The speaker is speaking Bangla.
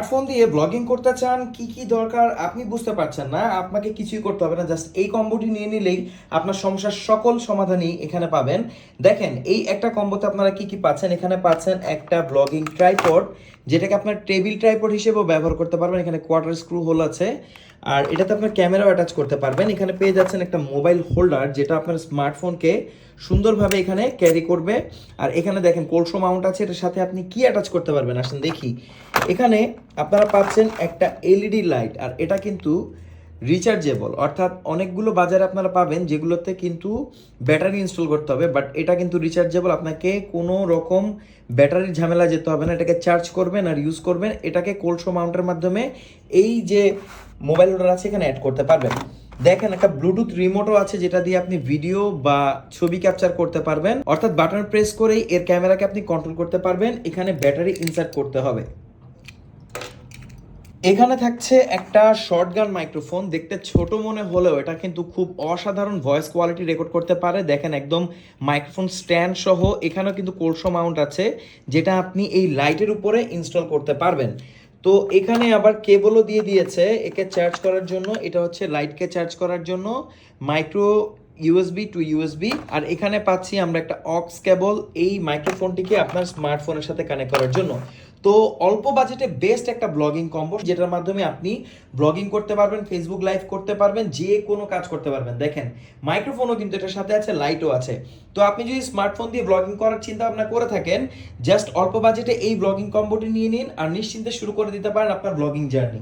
স্মার্টফোন দিয়ে ব্লগিং করতে চান, কি কি দরকার আপনি বুঝতে পারছেন না, আপনাকে কিছুই করতে হবে না জাস্ট এই কম্বোটি নিয়ে নিলেই আপনার সমস্যার সকল সমাধানই এখানে পাবেন। দেখেন, এই একটা কম্বোতে আপনারা কি কি পাচ্ছেন? এখানে পাচ্ছেন একটা ব্লগিং ট্রাইপড যেটাকে আপনার টেবিল ট্রাইপড হিসেবেও ব্যবহার করতে পারবেন। এখানে কোয়ার্টার স্ক্রু হোল আছে। আর এটাতে আপনার ক্যামেরাও অ্যাটাচ করতে পারবেন। এখানে পেয়ে যাচ্ছেন একটা মোবাইল হোল্ডার যেটা আপনার স্মার্টফোনকে সুন্দরভাবে এখানে ক্যারি করবে। আর এখানে দেখেন কোলসো মাউন্ট আছে, এটার সাথে আপনি কি অ্যাটাচ করতে পারবেন? আসেন দেখি। এখানে আপনারা পাচ্ছেন একটা এলইডি লাইট আর এটা কিন্তু রিচার্জেবল অর্থাৎ অনেকগুলো বাজারে আপনারা পাবেন, যেগুলোতে কিন্তু ব্যাটারি ইনস্টল করতে হবে বাট এটা কিন্তু রিচার্জেবল আপনাকে কোনো রকম ব্যাটারির ঝামেলা যেতে হবে না। এটাকে চার্জ করবেন আর ইউজ করবেন। এটাকে কোলসো মাউন্টের মাধ্যমে এই যে মোবাইল হোল্ডার আছে, এখানে অ্যাড করতে পারবেন। দেখেন একটা ব্লুটুথ রিমোটও আছে, যেটা দিয়ে আপনি ভিডিও বা ছবি ক্যাপচার করতে পারবেন। অর্থাৎ বাটন প্রেস করেই এর ক্যামেরাকে আপনি কন্ট্রোল করতে পারবেন। এখানে ব্যাটারি ইনসার্ট করতে হবে। এখানে থাকছে একটা শর্টগান মাইক্রোফোন দেখতে ছোট মনে হলেও এটা কিন্তু খুব অসাধারণ ভয়েস কোয়ালিটি রেকর্ড করতে পারে। দেখেন একদম মাইক্রোফোন স্ট্যান্ড সহ, এখানেও কিন্তু কোলসো মাউন্ট আছে, যেটা আপনি এই লাইটের উপরে ইনস্টল করতে পারবেন। তো এখানে আবার কেবলও দিয়ে দিয়েছে, একে চার্জ করার জন্য, এটা হচ্ছে লাইটকে চার্জ করার জন্য মাইক্রো ইউএসবি টু ইউএসবি আর এখানে পাচ্ছি আমরা একটা অক্স কেবল এই মাইক্রোফোনটিকে আপনার স্মার্টফোনের সাথে কানেক্ট করার জন্য। তো অল্প বাজেটে বেস্ট একটা ব্লগিং কম্বো যেটার মাধ্যমে আপনি ব্লগিং করতে পারবেন ফেসবুক লাইভ করতে পারবেন, যে কোনো কাজ করতে পারবেন। দেখেন মাইক্রোফোনও কিন্তু এটার সাথে আছে লাইটও আছে। তো আপনি যদি স্মার্টফোন দিয়ে ব্লগিং করার চিন্তা ভাবনা করে থাকেন জাস্ট অল্প বাজেটে এই ব্লগিং কম্বোটি নিয়ে নিন, আর নিশ্চিন্তে শুরু করে দিতে পারেন আপনার ব্লগিং জার্নি